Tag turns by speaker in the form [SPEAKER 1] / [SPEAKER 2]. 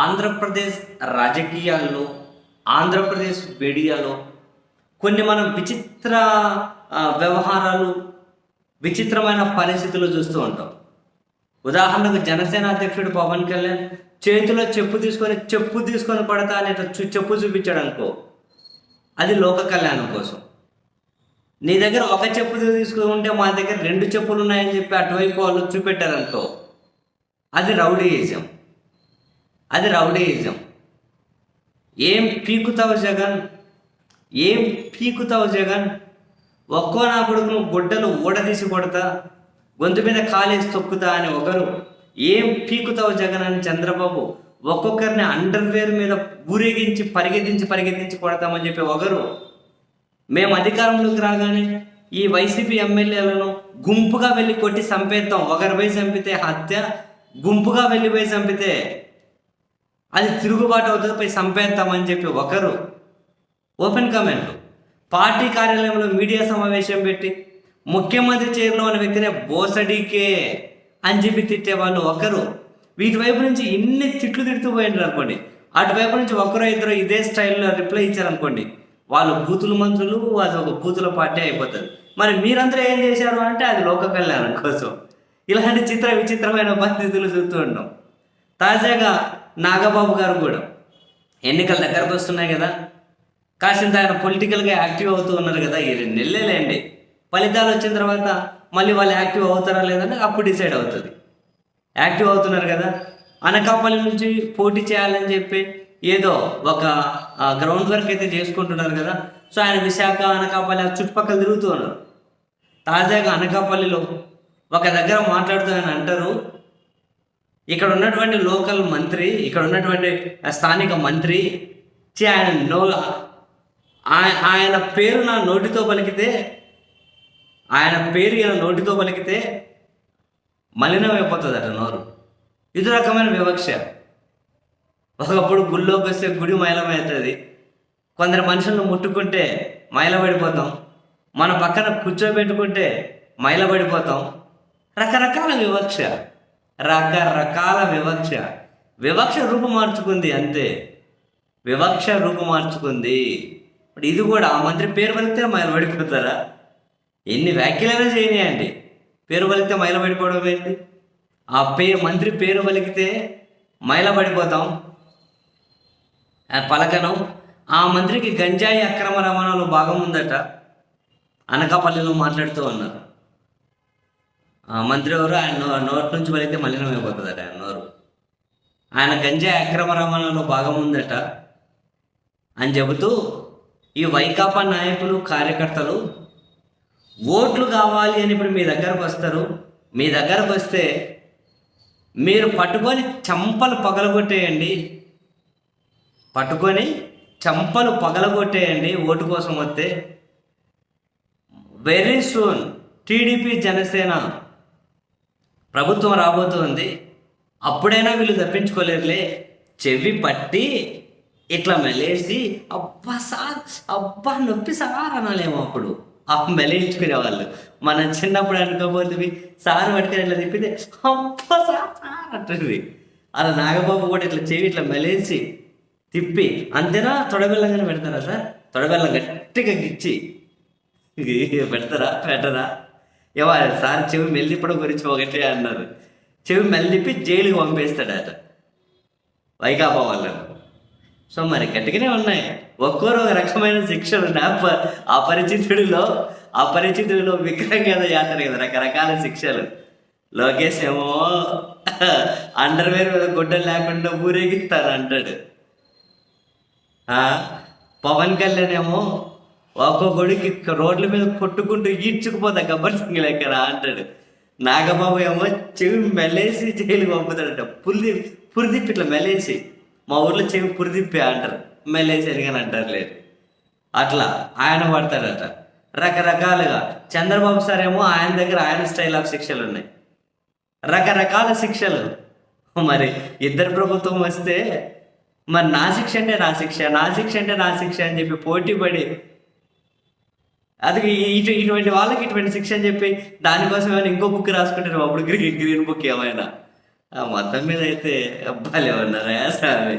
[SPEAKER 1] ఆంధ్రప్రదేశ్ రాజకీయాల్లో ఆంధ్రప్రదేశ్ మీడియాలో కొన్ని మనం విచిత్ర వ్యవహారాలు విచిత్రమైన పరిస్థితులు చూస్తూ ఉంటాం. ఉదాహరణకు జనసేన అధ్యక్షుడు పవన్ కళ్యాణ్ చేతిలో చెప్పు తీసుకొని చెప్పు తీసుకొని పడతా అని చెప్పు చూపించాడు అనుకో అది లోక కళ్యాణం కోసం. నీ దగ్గర ఒక చెప్పు తీసుకుంటే మా దగ్గర రెండు చెప్పులు ఉన్నాయని చెప్పి అటువైపు వాళ్ళు చూపెట్టారనుకో అది రౌడీయిజం. అది రౌడీయిజం. ఏం పీకుతావు జగన్? ఏం పీకుతావు జగన్? ఒక్కో నా కొడుకును గుడ్డలు ఊడదీసి కొడతా గొంతు మీద కాలేసి తొక్కుతా అని ఒకరు. ఏం పీకుతావు జగన్ అని చంద్రబాబు ఒక్కొక్కరిని అండర్వేర్ మీద ఊరేగించి పరిగెత్తించి పరిగెత్తించి కొడతామని చెప్పి ఒకరు. మేము అధికారంలోకి రాగానే ఈ వైసీపీ ఎమ్మెల్యేలను గుంపుగా వెళ్ళి కొట్టి చంపేద్దాం. ఒకరిపై చంపితే హత్య గుంపుగా వెళ్ళిపోయి చంపితే అది తిరుగుబాటు అవుతుంది పోయి చంపేస్తామని చెప్పి ఒకరు ఓపెన్ కమెంట్ పార్టీ కార్యాలయంలో మీడియా సమావేశం పెట్టి ముఖ్యమంత్రి చైర్లో ఉన్న వ్యక్తినే బోసడికే అని చెప్పి తిట్టే వాళ్ళు ఒకరు. వీటి వైపు నుంచి ఇన్ని తిట్లు తిడుతూ పోయినారు అనుకోండి. అటువైపు నుంచి ఒకరో ఇద్దరు ఇదే స్టైల్లో రిప్లై ఇచ్చారనుకోండి వాళ్ళు బూతుల మంత్రులు అది ఒక బూతుల పార్టీ అయిపోతుంది. మరి మీరందరూ ఏం చేశారు అంటే అది లోక కళ్యాణం కోసం. ఇలాంటి చిత్ర విచిత్రమైన పరిస్థితులు చూస్తూ ఉంటాం తాజాగా నాగబాబు గారు కూడా ఎన్నికల దగ్గరకు వస్తున్నాయి కదా. కాసింత ఆయన పొలిటికల్గా యాక్టివ్ అవుతూ ఉన్నారు కదా ఈ రెండు నెలలేండి ఫలితాలు వచ్చిన తర్వాత మళ్ళీ వాళ్ళు యాక్టివ్ అవుతారా లేదని అప్పుడు డిసైడ్ అవుతుంది. యాక్టివ్ అవుతున్నారు కదా. అనకాపల్లి నుంచి పోటీ చేయాలని చెప్పి ఏదో ఒక గ్రౌండ్ వర్క్ అయితే చేసుకుంటున్నారు కదా. సో ఆయన విశాఖ అనకాపల్లి చుట్టుపక్కల తిరుగుతూ ఉన్నారు. తాజాగా అనకాపల్లిలో ఒక దగ్గర మాట్లాడుతూ ఆయన అంటారు ఇక్కడ ఉన్నటువంటి లోకల్ మంత్రి ఇక్కడ ఉన్నటువంటి స్థానిక మంత్రి ఆయన నో ఆయ- ఆయన పేరు నా నోటితో పలికితే ఆయన పేరు ఈయన నోటితో పలికితే మలినమైపోతుంది అట నోరు. ఇది రకమైన వివక్ష. ఒకప్పుడు గుళ్ళోకి వస్తే గుడి మైలమవుతుంది. కొందరు మనుషులను ముట్టుకుంటే మైలపడిపోతాం మన పక్కన కూర్చోబెట్టుకుంటే మైలబడిపోతాం. రకరకాల వివక్ష. రకరకాల వివక్ష. వివక్ష రూపం మార్చుకుంది అంతే. వివక్ష రూపు మార్చుకుంది. ఇప్పుడు ఇది కూడా ఆ మంత్రి పేరు పలికితే మైలపడిపోతారా ఎన్ని వ్యాఖ్యలైనా చేయనియండి. పేరు పలికితే మైలపడిపోవడం ఏంటి? ఆ పే మంత్రి పేరు పలికితే మైలపడిపోతాం ఆ పలకను. ఆ మంత్రికి గంజాయి అక్రమ రవాణాలో భాగం ఉందట. అనకాపల్లిలో మాట్లాడుతూ ఉన్నారు. మంత్రి ఎవరు? ఆయన నోటి నుంచి పలికితే మలినమైపోతుందట ఆయన నోరు. ఆయన గంజా అక్రమ రవాణాలో భాగం ఉందట అని చెబుతూ ఈ వైకాపా నాయకులు కార్యకర్తలు ఓట్లు కావాలి అని ఇప్పుడు మీ దగ్గరకు వస్తారు. మీ దగ్గరకు వస్తే మీరు పట్టుకొని చంపలు పగలగొట్టేయండి. పట్టుకొని చంపలు పగలగొట్టేయండి ఓటు కోసం వస్తే. వెరీ సూన్ టీడీపీ జనసేన ప్రభుత్వం రాబోతుంది. అప్పుడైనా వీళ్ళు తప్పించుకోలేరులే. చెవి పట్టి ఇట్లా మెలేసి అబ్బా సార్ అబ్బా నొప్పి సార్ అనాలేమో అప్పుడు. ఆ మెలేయించుకునే వాళ్ళు. మనం చిన్నప్పుడు అనుకోబోతుంది సార్ పట్టుకొని ఇట్లా తిప్పితే అబ్బా సార్ సార్ అంటుంది అలా నాగబాబు కూడా ఇట్లా చెవి ఇట్లా మెలేసి తిప్పి అంతేనా? తొడబెల్లంగానే పెడతారా సార్? తొడబెల్లం గట్టిగా గిచ్చి. పెడతారా? పెట్టరా? ఏవా సార్ చెవి మెల్లిప్పడం గురించి ఒకటే అన్నారు. చెవి మెల్లిప్పి జైలుకి పంపేస్తాడట. వైకాపా వాళ్ళను. సో మరి గట్టిగానే ఉన్నాయి. ఒక్కోరు ఒక రకమైన శిక్షలు ఉన్నాయి అప- అపరిచితుడిలో అపరిచితుడిలో విక్రమ్ కదా యాత్ర కదా రకరకాల శిక్షలు. లోకేష్ ఏమో అండర్వేర్ మీద గుడ్డలు లేకుండా ఊరేగిస్తాను అంటాడు పవన్ కళ్యాణ్ ఏమో ఒక్కొక్కడికి రోడ్ల మీద కొట్టుకుంటూ ఈడ్చుకుపోతా గబ్బర్ సింగ్ లెక్కరా అంటాడు. నాగబాబు ఏమో చెవి మెలేసి జైలుకి పంపుతాడంట. పురిది పురిదిప్పి ఇట్లా మెలేసి మా ఊర్లో చెవి పురిదిప్పి అంటారు. మెల్లేసి ఎరిగాని అంటారు లేదు అట్లా ఆయన పడతాడట. రకరకాలుగా చంద్రబాబు సార్ ఏమో ఆయన దగ్గర ఆయన స్టైల్ ఆఫ్ శిక్షలు ఉన్నాయి. రకరకాల శిక్షలు. మరి ఇద్దరు ప్రభుత్వం వస్తే మరి నా శిక్ష అంటే నా శిక్ష నా శిక్ష అంటే నా శిక్ష అని చెప్పి పోటీ పడి అది ఇటు ఇటువంటి వాళ్ళకి ఇటువంటి శిక్ష అని చెప్పి దానికోసం ఏమైనా ఇంకో బుక్ రాసుకుంటారు అప్పుడు గ్రీన్ గ్రీన్ బుక్ ఏమైనా? ఆ మొత్తం మీద అయితే భలే ఉన్నారా స్వామి?